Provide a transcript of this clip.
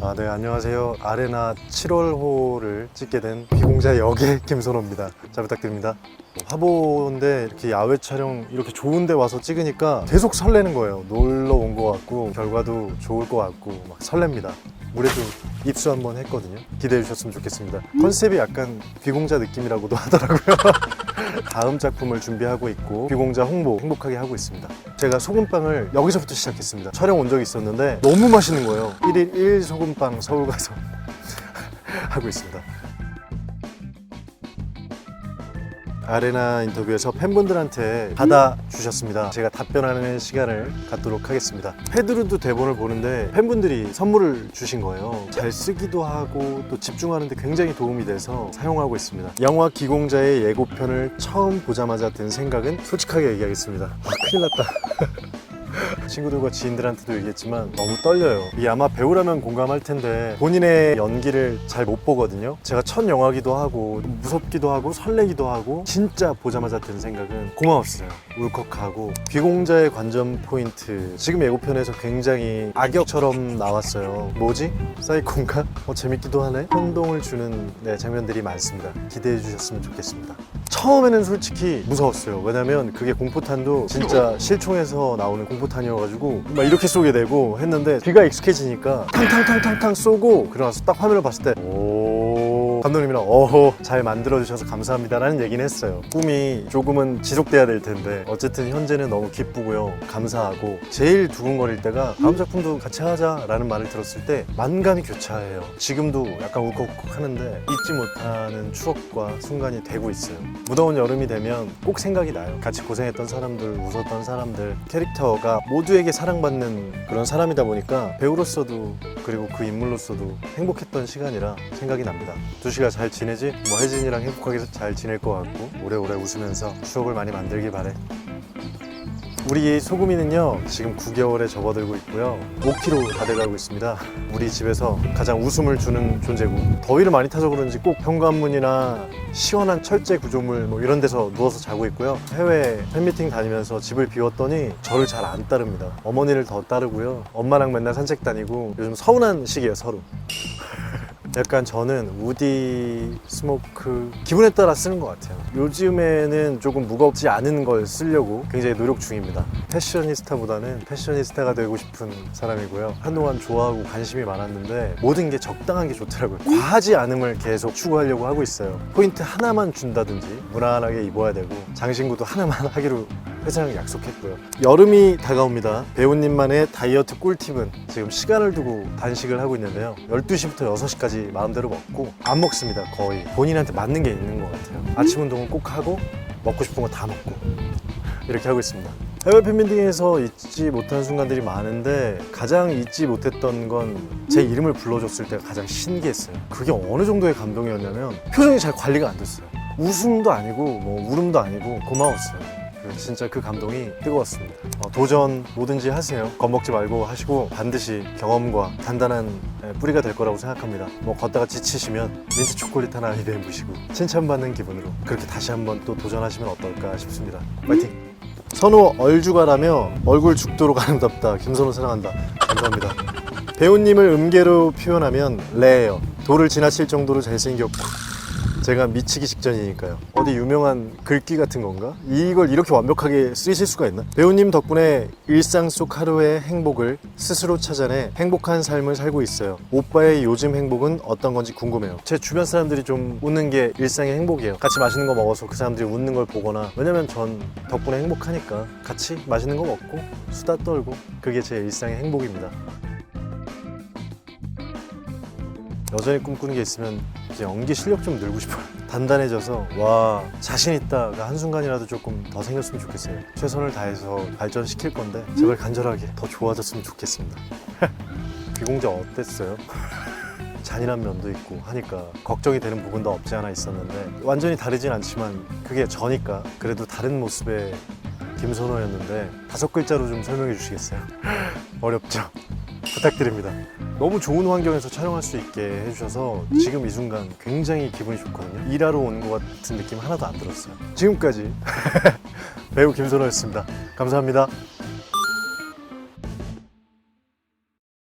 아, 네, 안녕하세요. 아레나 7월호를 찍게 된 비공자 역의 김선호입니다. 잘 부탁드립니다. 화보인데 이렇게 야외 촬영 이렇게 좋은 데 와서 찍으니까 계속 설레는 거예요. 놀러 온 것 같고 결과도 좋을 것 같고 막 설렙니다. 올해도 입수 한번 했거든요. 기대해 주셨으면 좋겠습니다. 컨셉이 약간 비공자 느낌이라고도 하더라고요. 다음 작품을 준비하고 있고 비공자 홍보 행복하게 하고 있습니다. 제가 소금빵을 여기서부터 시작했습니다. 촬영 온 적이 있었는데 너무 맛있는 거예요. 1일 1 소금빵 서울 가서 하고 있습니다. 아레나 인터뷰에서 팬분들한테 받아 주셨습니다. 제가 답변하는 시간을 갖도록 하겠습니다. 패드루드 대본을 보는데 팬분들이 선물을 주신 거예요. 잘 쓰기도 하고 또 집중하는데 굉장히 도움이 돼서 사용하고 있습니다. 영화 기공자의 예고편을 처음 보자마자 든 생각은 솔직하게 얘기하겠습니다. 아, 큰일 났다. 친구들과 지인들한테도 얘기했지만 너무 떨려요. 이 아마 배우라면 공감할 텐데 본인의 연기를 잘 못 보거든요. 제가 첫 영화기도 하고 무섭기도 하고 설레기도 하고 진짜 보자마자 든 생각은 고마웠어요. 울컥하고 귀공자의 관전 포인트 지금 예고편에서 굉장히 악역처럼 나왔어요. 뭐지? 사이콘가? 어, 재밌기도 하네. 혼동을 주는 네, 장면들이 많습니다. 기대해 주셨으면 좋겠습니다. 처음에는 솔직히 무서웠어요. 왜냐면 그게 공포탄도 진짜 실총에서 나오는 공포탄이어가지고 막 이렇게 쏘게 되고 했는데 귀가 익숙해지니까 탕탕탕탕탕 쏘고 그러나서 딱 화면을 봤을 때 오. 감독님이랑 어허 잘 만들어주셔서 감사합니다라는 얘기는 했어요. 꿈이 조금은 지속돼야 될 텐데 어쨌든 현재는 너무 기쁘고요. 감사하고 제일 두근거릴 때가 다음 작품도 같이 하자라는 말을 들었을 때 만감이 교차해요. 지금도 약간 울컥울컥 하는데 잊지 못하는 추억과 순간이 되고 있어요. 무더운 여름이 되면 꼭 생각이 나요. 같이 고생했던 사람들, 웃었던 사람들, 캐릭터가 모두에게 사랑받는 그런 사람이다 보니까 배우로서도 그리고 그 인물로서도 행복했던 시간이라 생각이 납니다. 두 시가 잘 지내지? 뭐 혜진이랑 행복하게 잘 지낼 것 같고 오래오래 웃으면서 추억을 많이 만들길 바래. 우리 소금이는요 지금 9개월에 접어들고 있고요. 5kg 다 돼가고 있습니다. 우리 집에서 가장 웃음을 주는 존재고 더위를 많이 타서 그런지 꼭 현관문이나 시원한 철제 구조물 뭐 이런 데서 누워서 자고 있고요. 해외 팬미팅 다니면서 집을 비웠더니 저를 잘 안 따릅니다. 어머니를 더 따르고요. 엄마랑 맨날 산책 다니고 요즘 서운한 시기예요 서로 약간 저는 우디 스모크 기분에 따라 쓰는 것 같아요. 요즘에는 조금 무겁지 않은 걸 쓰려고 굉장히 노력 중입니다. 패셔니스타보다는 패셔니스타가 되고 싶은 사람이고요. 한동안 좋아하고 관심이 많았는데 모든 게 적당한 게 좋더라고요. 과하지 않음을 계속 추구하려고 하고 있어요. 포인트 하나만 준다든지 무난하게 입어야 되고 장신구도 하나만 하기로 회사랑 약속했고요. 여름이 다가옵니다. 배우님만의 다이어트 꿀팁은 지금 시간을 두고 단식을 하고 있는데요. 12시부터 6시까지 마음대로 먹고 안 먹습니다. 거의 본인한테 맞는 게 있는 것 같아요. 아침 운동은 꼭 하고 먹고 싶은 거 다 먹고 이렇게 하고 있습니다. 해외 팬미팅에서 잊지 못한 순간들이 많은데 가장 잊지 못했던 건 제 이름을 불러줬을 때가 가장 신기했어요. 그게 어느 정도의 감동이었냐면 표정이 잘 관리가 안 됐어요. 웃음도 아니고 뭐 울음도 아니고 고마웠어요. 그 진짜 그 감동이 뜨거웠습니다. 어, 도전 뭐든지 하세요. 겁먹지 말고 하시고 반드시 경험과 단단한 예, 뿌리가 될 거라고 생각합니다. 뭐 걷다가 지치시면 민트 초콜릿 하나 입에 무시고 칭찬받는 기분으로 그렇게 다시 한번 또 도전하시면 어떨까 싶습니다. 파이팅! 선호 얼죽아라며 얼굴 죽도록 아름답다. 김선호 사랑한다. 감사합니다. 배우님을 음계로 표현하면 레예요. 도를 지나칠 정도로 잘생겼고 제가 미치기 직전이니까요. 어디 유명한 글귀 같은 건가? 이걸 이렇게 완벽하게 쓰실 수가 있나? 배우님 덕분에 일상 속 하루의 행복을 스스로 찾아내 행복한 삶을 살고 있어요. 오빠의 요즘 행복은 어떤 건지 궁금해요. 제 주변 사람들이 좀 웃는 게 일상의 행복이에요. 같이 맛있는 거 먹어서 그 사람들이 웃는 걸 보거나 왜냐면 전 덕분에 행복하니까 같이 맛있는 거 먹고 수다 떨고 그게 제 일상의 행복입니다. 여전히 꿈꾸는 게 있으면 이제 연기 실력 좀 늘고 싶어요. 단단해져서 와 자신 있다가 한 순간이라도 조금 더 생겼으면 좋겠어요. 최선을 다해서 발전시킬 건데 제발 간절하게 더 좋아졌으면 좋겠습니다. 비공자 어땠어요? 잔인한 면도 있고 하니까 걱정이 되는 부분도 없지 않아 있었는데 완전히 다르진 않지만 그게 저니까 그래도 다른 모습의 김선호였는데 다섯 글자로 좀 설명해 주시겠어요? 어렵죠? 부탁드립니다. 너무 좋은 환경에서 촬영할 수 있게 해주셔서 지금 이 순간 굉장히 기분이 좋거든요. 일하러 온 것 같은 느낌 하나도 안 들었어요. 지금까지 배우 김선호였습니다. 감사합니다.